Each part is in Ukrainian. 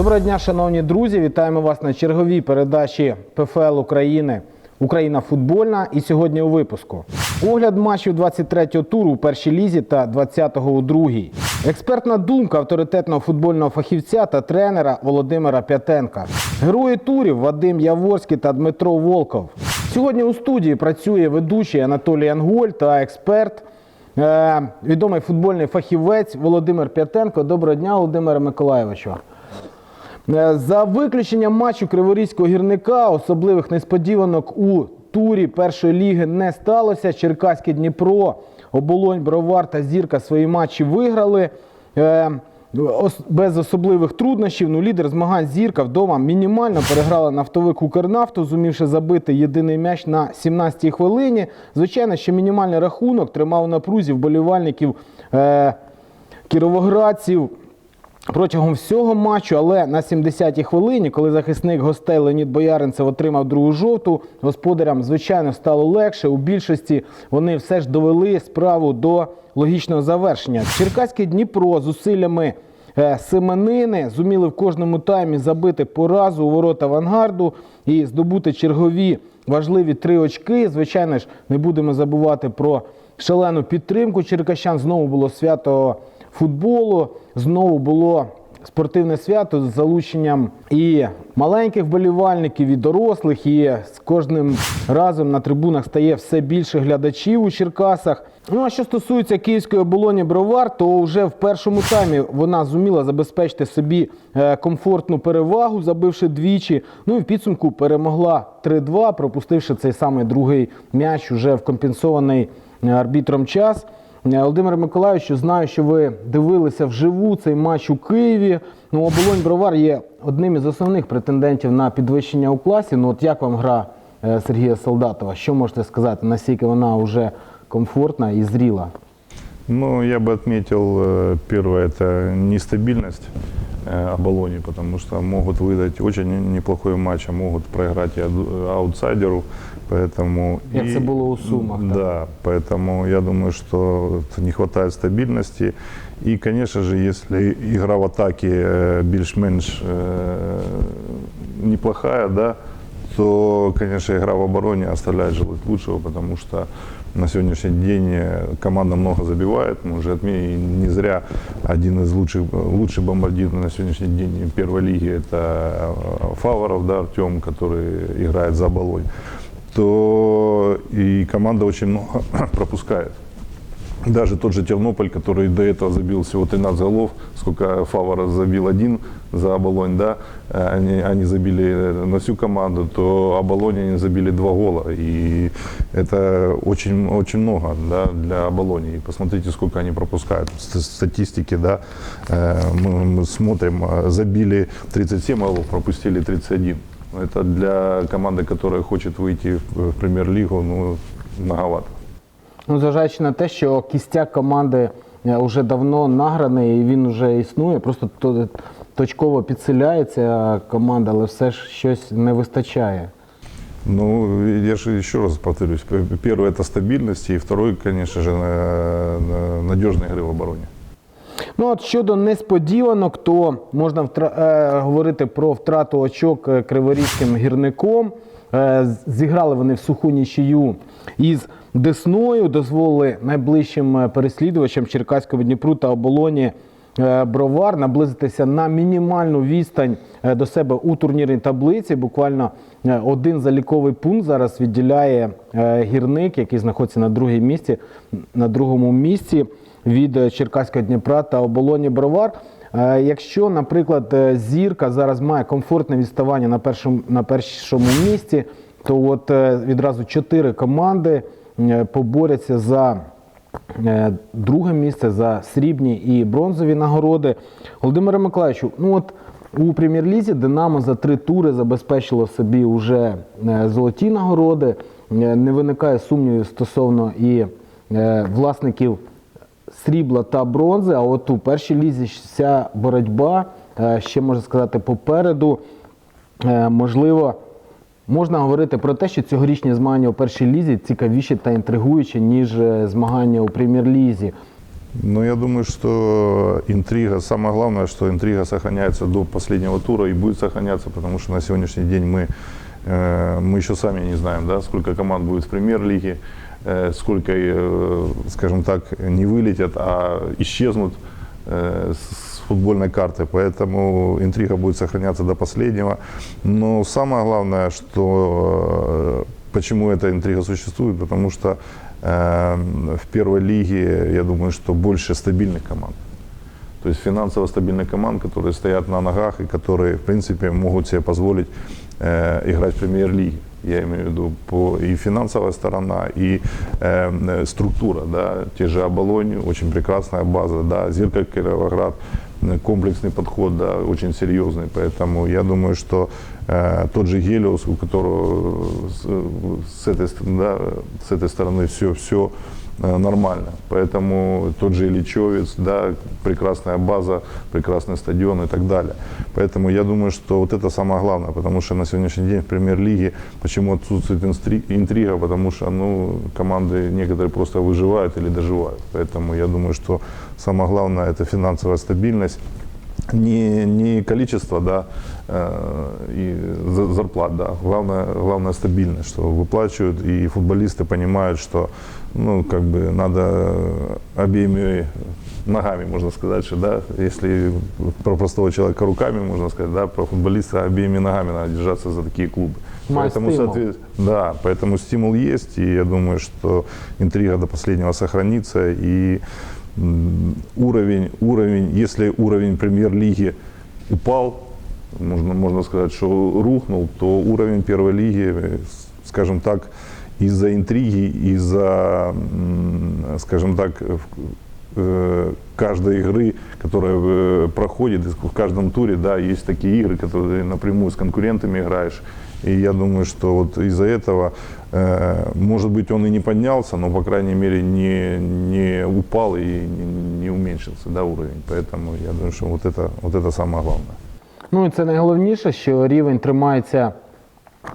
Доброго дня, шановні друзі! Вітаємо вас на черговій передачі ПФЛ України Україна футбольна. І сьогодні у випуску огляд матчів 23-го туру у першій лізі та 20-го у другій. Експертна думка авторитетного футбольного фахівця та тренера Володимира П'ятенка. Герої турів Вадим Яворський та Дмитро Волков. Сьогодні у студії працює ведучий Анатолій Анголь та експерт. Е, відомий футбольний фахівець Володимир П'ятенко. Доброго дня, Володимире Миколаєвичу. Е, За виключенням матчу Криворізького гірника особливих несподіванок у турі першої ліги не сталося. Черкаське Дніпро, Оболонь, Бровар та Зірка свої матчі виграли. Е, Без особливих труднощів. Ну, лідер змагань Зірка вдома мінімально переграла нафтовик Укрнафту, зумівши забити єдиний м'яч на 17-й хвилині. Звичайно, що мінімальний рахунок тримав напрузі вболівальників е, кіровоградців протягом всього матчу, але на 70-й хвилині, коли захисник гостей Леонід Бояринцев отримав другу жовту, господарям, звичайно, стало легше. У більшості вони все ж довели справу до логічного завершення. Черкаське Дніпро зусиллями е, Семенини зуміли в кожному таймі забити поразу у ворота авангарду і здобути чергові важливі три очки. Звичайно ж, не будемо забувати про шалену підтримку черкащан. Знову було свято футболу. Знову було спортивне свято з залученням і маленьких вболівальників, і дорослих. І з кожним разом на трибунах стає все більше глядачів у Черкасах. Ну а що стосується київської оболоні Бровар, то вже в першому таймі вона зуміла забезпечити собі е, комфортну перевагу, забивши двічі. Ну і в підсумку перемогла 3-2, пропустивши цей самий другий м'яч уже в компенсований е, арбітром час. Е, Володимир Миколаївич, знаю, що ви дивилися вживу цей матч у Києві. Ну, оболонь Бровар є одним із основних претендентів на підвищення у класі. Ну, от як вам гра е, Сергія Солдатова? Що можете сказати? Наскільки вона вже комфортна і зріла? Ну, я бы отметил, э, первое, это нестабильность э, Оболони, потому что могут выдать очень неплохой матч, а могут проиграть и аду- аутсайдеру, поэтому... Як и- це було у Сумах? Да, поэтому я думаю, что не хватает стабильности. И, конечно же, если игра в атаке э, більш-менш э, неплохая, да, то, конечно, игра в обороне оставляет желать лучшего, потому что на сегодняшний день э, команда много забивает. Мы уже отметили, не зря один из лучших, лучший бомбардир на сегодняшний день первой лиги это Фаворов, да, Артем, который играет за Оболонь. То и команда очень много пропускает. Даже тот же Тернополь, который до этого забил всего 13 голов, сколько Фавора забил один за Оболонь, да, э, они, они забили на всю команду, то Оболонь они забили два гола. И это очень, очень много да, для Оболони. И посмотрите, сколько они пропускают. В статистике, да, э, мы, мы смотрим, э, забили 37 голов, пропустили 31. Это для команды, которая хочет выйти в в премьер-лигу, ну, многовато. Ну, зважаючи на те, що кістяк команди вже давно награний і він вже існує, просто то- точково підсиляється команда, але все ж щось не вистачає. Ну, я же еще раз повторюсь. П- Первое – это стабильность, и второй, конечно же, на- на- надежной игры в обороне. Ну от щодо несподіванок, то можна втра- е, говорити про втрату очок е, криворізьким гірником. Е, зіграли вони в суху нічию із Десною, дозволили найближчим е, переслідувачам Черкаського Дніпру та оболоні е, Бровар наблизитися на мінімальну відстань до себе у турнірній таблиці. Буквально один заліковий пункт зараз відділяє гірник, який знаходиться на другому місці, на другому місці від Черкаського Дніпра та оболоні Бровар. Е, Якщо, наприклад, е, зірка зараз має комфортне відставання на першому, на першому місці, то от е, відразу чотири команди поборються за друге місце, за срібні і бронзові нагороди. Володимире Миколаївичу, ну от у прем'єр-лізі Динамо за три тури забезпечило собі вже е, золоті нагороди. Не виникає сумнівів стосовно і власників срібла та бронзи. А от у першій лізі вся боротьба е, ще можна сказати попереду. Е, Можливо, можна говорити про те, що цьогорічні змагання у першій лізі цікавіші та інтригуючі, ніж е, змагання у прем'єр-лізі. Ну, я думаю, что интрига, самое главное, что интрига сохраняется до последнего тура и будет сохраняться, потому что на сегодняшний день мы, э, мы еще сами не знаем, да, сколько команд будет в премьер-лиге, э, сколько, э, скажем так, не вылетят, а исчезнут э, с футбольной карты. Поэтому интрига будет сохраняться до последнего. Но самое главное, что э, почему эта интрига существует, потому что э, в первой лиге, я думаю, что больше стабильных команд. То есть финансово стабильных команд, которые стоят на ногах и которые, в принципе, могут себе позволить э, играть в премьер-лиге. Я имею в виду по, и финансовая сторона, и э, э, структура. Да, те же Оболонь, очень прекрасная база, да, Зеркаль Кировоград, э, комплексный подход, да, очень серьезный. Поэтому я думаю, что э, тот же Гелиос, у которого с, с этой, ст- да, с этой стороны все, все э, нормально. Поэтому тот же Ильичевец, да, прекрасная база, прекрасный стадион и так далее. Поэтому я думаю, что вот это самое главное, потому что на сегодняшний день в премьер-лиге почему отсутствует инстри- интрига, потому что ну, команды некоторые просто выживают или доживают. Поэтому я думаю, что самое главное это финансовая стабильность не, не количество да, э, и за- зарплат, да. Главное, главное стабильность, что выплачивают, и футболисты понимают, что ну, как бы надо обеими ногами, можно сказать, что, да, если про простого человека руками, можно сказать, да, про футболиста обеими ногами надо держаться за такие клубы. Май стимул. соответ- да, поэтому стимул есть, и я думаю, что интрига до последнего сохранится, и м, уровень, уровень, если уровень премьер-лиги упал, можно, можно сказать, что рухнул, то уровень первой лиги, э, скажем так, из-за интриги, из-за, скажем так, э, каждой игры, которая э, проходит, в каждом туре, да, есть такие игры, которые напрямую с конкурентами играешь. И я думаю, что вот из-за этого, э, может быть, он и не поднялся, но, по крайней мере, не, не упал и не, не уменьшился да, уровень. Поэтому я думаю, что вот это, вот это самое главное. Ну і це найголовніше, що рівень тримається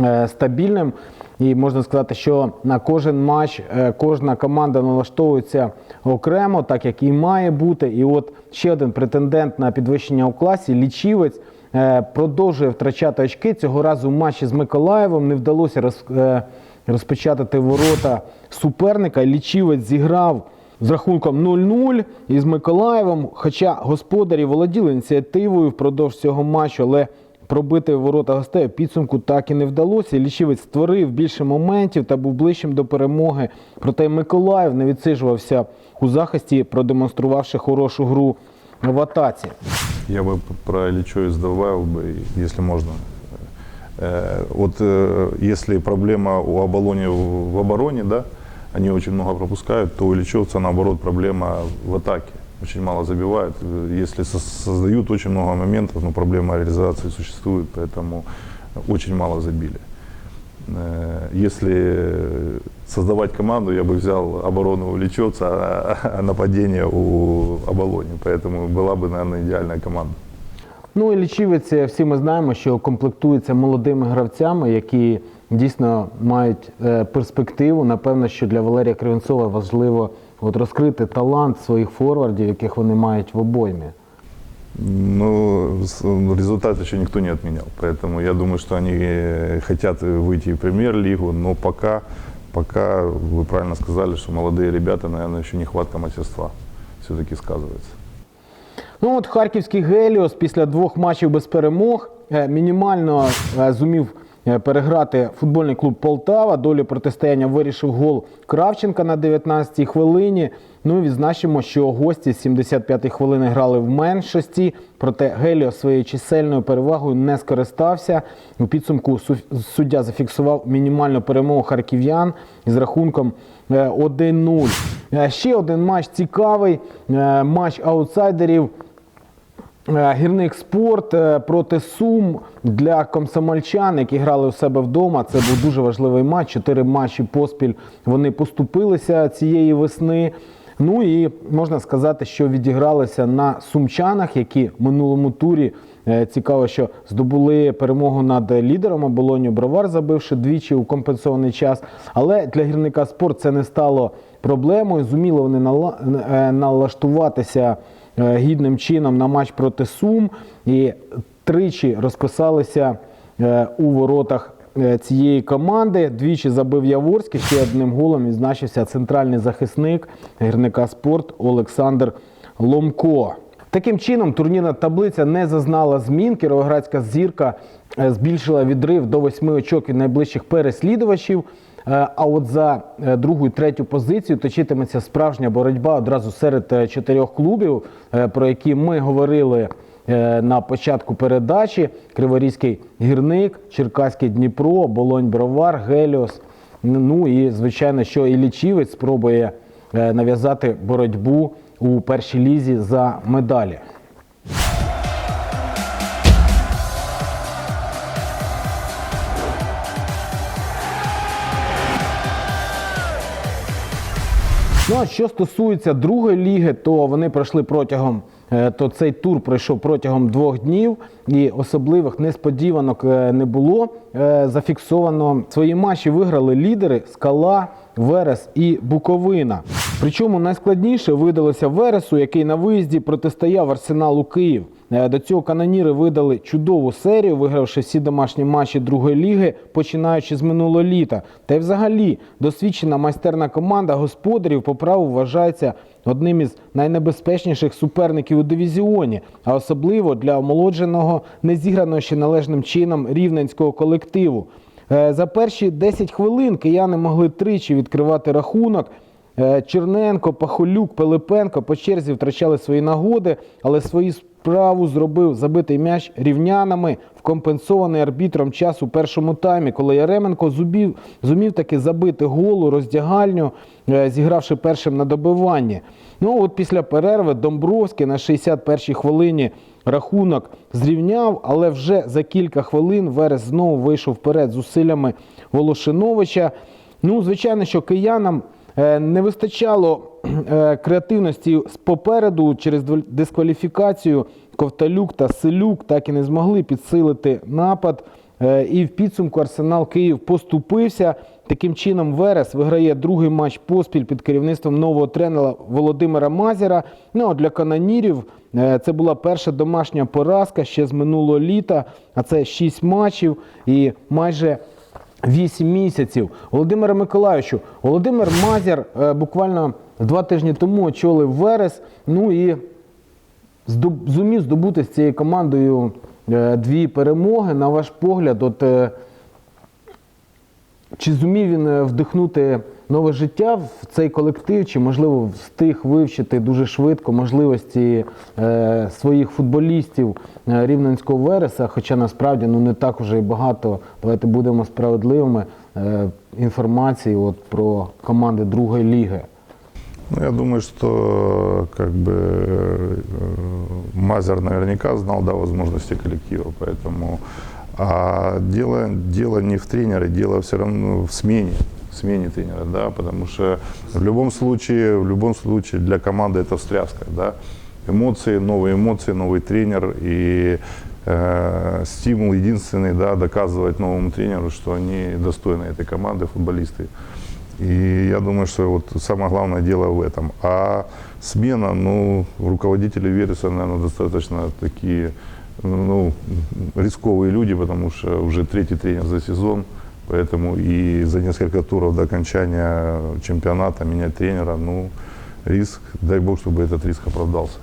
е, стабільним. І можна сказати, що на кожен матч е, кожна команда налаштовується окремо, так як і має бути. І от ще один претендент на підвищення у класі лічівець. е, Продовжує втрачати очки. Цього разу в матчі з Миколаєвом не вдалося е, розпечатати ворота суперника. Лічівець зіграв з рахунком 0-0 із Миколаєвом. Хоча господарі володіли ініціативою впродовж цього матчу, але пробити ворота гостей у підсумку так і не вдалося. Лічівець створив більше моментів та був ближчим до перемоги. Проте Миколаїв не відсиджувався у захисті, продемонструвавши хорошу гру в атаці. Я бы п- про Ильичевец добавил бы, если можно. Э, Вот э, если проблема у Оболони в в обороне, да, они очень много пропускают, то у Ильичевца, наоборот, проблема в атаке. Очень мало забивают. Э, Если со- создают очень много моментов, но проблема реализации существует, поэтому очень мало забили. Э, Если создавать команду, я бы взял оборону у Личевца, а а нападение у Оболони. Поэтому была бы, наверное, идеальная команда. Ну і лічівець, е, всі ми знаємо, що комплектується молодими гравцями, які дійсно мають е, перспективу. Напевно, що для Валерія Кривенцова важливо от розкрити талант своїх форвардів, яких вони мають в обоймі. Ну, с- результат еще никто не отменял. Поэтому я думаю, что они э, хотят выйти в премьер-лигу, но пока, пока, вы правильно сказали, что молодые ребята, наверное, еще нехватка мастерства все-таки сказывается. Ну от Харківський Геліос після двох матчів без перемог е, мінімально е, зумів е, переграти футбольний клуб Полтава. Долю протистояння вирішив гол Кравченка на 19-й хвилині. Ну і відзначимо, що гості з 75-ї хвилини грали в меншості, проте Геліос своєю чисельною перевагою не скористався. У підсумку су- суддя зафіксував мінімальну перемогу харків'ян із рахунком е, 1-0. Е, Ще один матч цікавий. е, Матч аутсайдерів. Е, Гірник спорт е, проти Сум для комсомольчан, які грали у себе вдома. Це був дуже важливий матч. Чотири матчі поспіль вони поступилися цієї весни. Ну і можна сказати, що відігралися на сумчанах, які в минулому турі е, цікаво, що здобули перемогу над лідером оболоню Бровар, забивши двічі у компенсований час. Але для гірника спорт це не стало проблемою. Зуміли вони нала- налаштуватися гідним чином на матч проти Сум і тричі розписалися е, у воротах е, цієї команди. Двічі забив Яворський, ще одним голом відзначився центральний захисник гірника спорт Олександр Ломко. Таким чином, турнірна таблиця не зазнала змін. Кіровоградська зірка е, збільшила відрив до восьми очок від найближчих переслідувачів. Е, А от за е, другу і третю позицію точитиметься справжня боротьба одразу серед е, чотирьох клубів, про які ми говорили на початку передачі: Криворізький гірник, Черкаський Дніпро, Болонь Бровар, Геліос. Ну і звичайно, що і лічівець спробує нав'язати боротьбу у першій лізі за медалі. Ну а що стосується другої ліги, то вони пройшли протягом. е, То цей тур пройшов протягом двох днів, і особливих несподіванок е, не було. Е, Зафіксовано свої матчі виграли лідери Скала, Верес і Буковина. Причому найскладніше видалося Вересу, який на виїзді протистояв Арсеналу Київ. Е, До цього каноніри видали чудову серію, вигравши всі домашні матчі другої ліги, починаючи з минулого літа. Та й взагалі досвідчена майстерна команда господарів по праву вважається одним із найнебезпечніших суперників у дивізіоні, а особливо для омолодженого, не зіграного ще належним чином рівненського колективу. Е, За перші 10 хвилин кияни могли тричі відкривати рахунок. Е, Черненко, Пахолюк, Пилипенко по черзі втрачали свої нагоди, але свою справу зробив забитий м'яч рівнянами в компенсований арбітром час у першому таймі, коли Яременко зубів, зумів таки забити голу роздягальню, е, зігравши першим на добиванні. Ну от після перерви Домбровський на 61-й хвилині рахунок зрівняв, але вже за кілька хвилин Верес знову вийшов вперед з усиллями Волошиновича. Ну, звичайно, що киянам е, не вистачало е, креативності попереду через дискваліфікацію. Ковталюк та Селюк так і не змогли підсилити напад. Е, І в підсумку Арсенал Київ поступився. Таким чином, Верес виграє другий матч поспіль під керівництвом нового тренера Володимира Мазіра. Ну а для канонірів е, це була перша домашня поразка ще з минулого літа. А це 6 матчів і майже 8 місяців. Володимира Миколаївичу, Володимир Мазір е, буквально два тижні тому очолив Верес. Ну і зумів здобути з цією командою дві перемоги. На ваш погляд, от е, чи зумів він е, вдихнути нове життя в цей колектив, чи можливо встиг вивчити дуже швидко можливості е, своїх футболістів е, рівненського Вереса, хоча насправді ну не так уже і багато, давайте будемо справедливими, е, інформації от, про команди другої ліги. Ну, я думаю, что как бы э, Мазер наверняка знал да, возможности коллектива, поэтому а дело, дело не в тренере, дело все равно в смене, смене тренера, да, потому что в любом случае, в любом случае для команды это встряска, да, эмоции, новые эмоции, новый тренер и э, стимул единственный, да, доказывать новому тренеру, что они достойны этой команды, футболисты. И я думаю, что вот самое главное дело в этом. А смена, ну, руководители Вереса, наверное, достаточно такие, ну, рисковые люди, потому что уже третий тренер за сезон, поэтому и за несколько туров до окончания чемпионата менять тренера, ну, риск, дай бог, чтобы этот риск оправдался.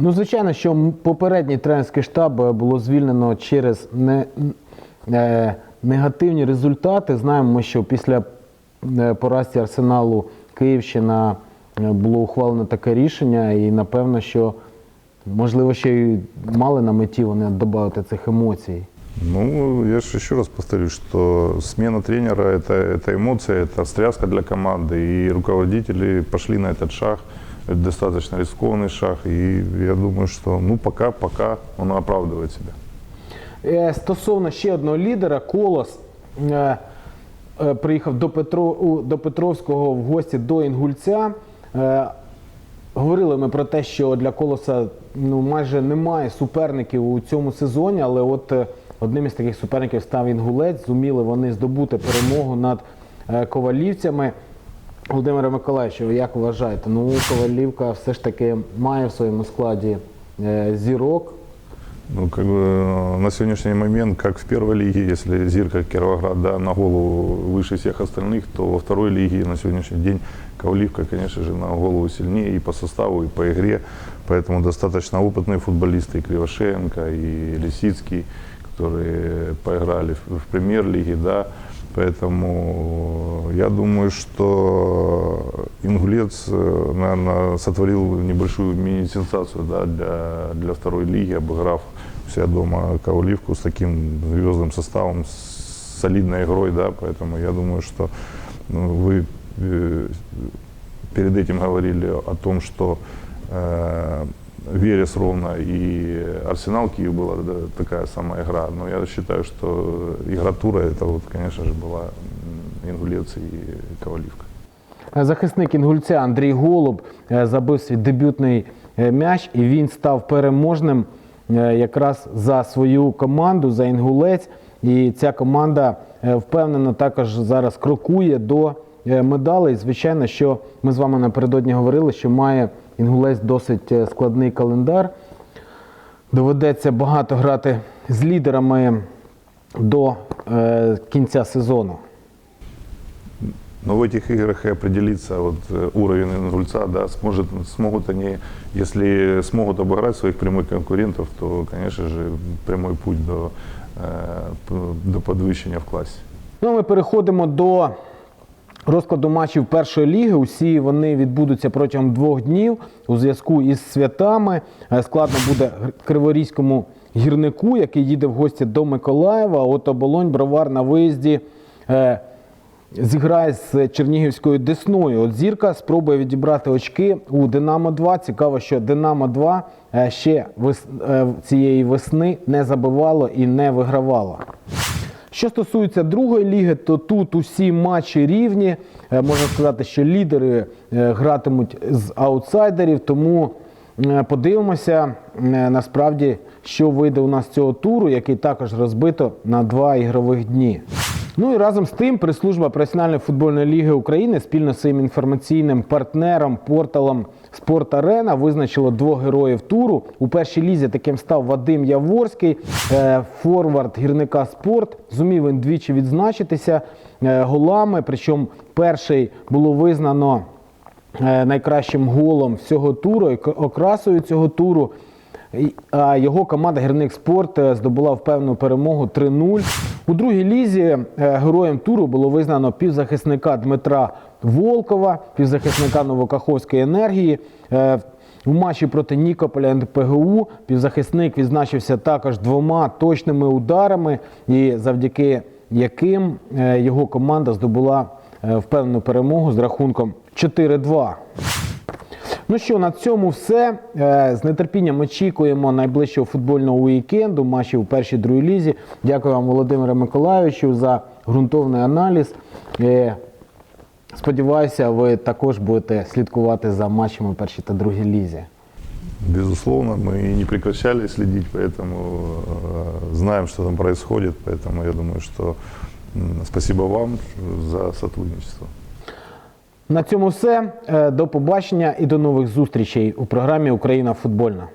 Ну, звичайно, що м- попередній тренерський штаб е, було звільнено через не, е, негативні результати. Знаємо, ми, що після е, поразки Арсеналу Київщина е, було ухвалено таке рішення, і напевно, що можливо ще й мали на меті вони додати цих емоцій. Ну, я же еще раз повторюсь, что смена тренера это, это эмоция, это встряска для команды. И руководители пошли на этот шаг. Это достаточно рискованный шаг. И я думаю, что ну пока, пока он оправдывает себя. Е, Стосовно ще одного лідера, Колос е, е, приїхав до, Петро, до Петровського в гості до Інгульця. Е, Говорили ми про те, що для Колоса ну, майже немає суперників у цьому сезоні, але от е, одним із таких суперників став Інгулець. Зуміли вони здобути перемогу над е, ковалівцями. Володимире Миколаївичу, як вважаєте? Ну, Ковалівка все ж таки має в своєму складі е, зірок. Ну, как бы э, на сегодняшний момент, как в первой лиге, если Зирка Кировоград да, на голову выше всех остальных, то во второй лиге на сегодняшний день Ковливка, конечно же, на голову сильнее и по составу, и по игре. Поэтому достаточно опытные футболисты, и Кривошеенко, и Лисицкий, которые поиграли в, в премьер-лиге, да. Поэтому я думаю, что Ингулец, наверное, сотворил небольшую мини-сенсацию да, для, для второй лиги, обыграв у себя дома Коваливку с таким звездным составом, с солидной игрой, да, поэтому я думаю, что ну, вы э, перед этим говорили о том, что э, Верес ровно и Арсенал Киев была да, такая самая игра. Но я считаю, что игра тура это вот, конечно же, была м, Ингулец и Коваливка. Захисник інгульця Андрій Голуб е, забив свій дебютний е, м'яч, і він став переможним е, якраз за свою команду, за інгулець. І ця команда е, впевнено також зараз крокує до е, медалей. Звичайно, що ми з вами напередодні говорили, що має інгулець досить е, складний календар. Доведеться багато грати з лідерами до е, кінця сезону. Но в этих играх и определится вот э, уровень Ингульца, да, сможет, смогут они, если смогут обыграть своих прямых конкурентов, то, конечно же, прямой путь до, э, п- до подвищения в классе. Ну, а ми переходимо до розкладу матчів першої ліги. Усі вони відбудуться протягом двох днів у зв'язку із святами. Е, Складно буде криворізькому гірнику, який їде в гості до Миколаєва. От оболонь бровар на виїзді. е, Зіграє з Чернігівською Десною. От зірка спробує відібрати очки у Динамо 2. Цікаво, що Динамо 2 е, ще цієї весни не забивало і не вигравало. Що стосується другої ліги, то тут усі матчі рівні. Е, Можна сказати, що лідери е, гратимуть з аутсайдерів, тому е, подивимося насправді, що вийде у нас цього туру, який також розбито на два ігрових дні. Ну і разом з тим, прес-служба професіональної футбольної ліги України спільно з своїм інформаційним партнером порталом Спорт Арена визначило двох героїв туру. У першій лізі таким став Вадим Яворський, е, форвард гірника спорт. Зумів він двічі відзначитися е, голами. Причому перший було визнано е, найкращим голом всього туру, окрасою цього туру. А його команда Гірник Спорт здобула впевнену перемогу 3-0. У другій лізі е, героєм туру було визнано півзахисника Дмитра Волкова, півзахисника Новокаховської енергії. Е, У матчі проти Нікополя НПГУ півзахисник відзначився також двома точними ударами, і завдяки яким е, його команда здобула е, впевнену перемогу з рахунком 4-2. Ну що, на цьому все. Е, З нетерпінням очікуємо найближчого футбольного уікенду, матчів у першій другій лізі. Дякую вам, Володимире Миколайовичу, за ґрунтовний аналіз. Е, Сподіваюся, ви також будете слідкувати за матчами у першій та другій лізі. Безусловно, мы и не прекращали следить, поэтому э, знаем, что там происходит, поэтому я думаю, что м, спасибо вам за сотрудничество. На цьому все. Е, До побачення і до нових зустрічей у програмі Україна футбольна.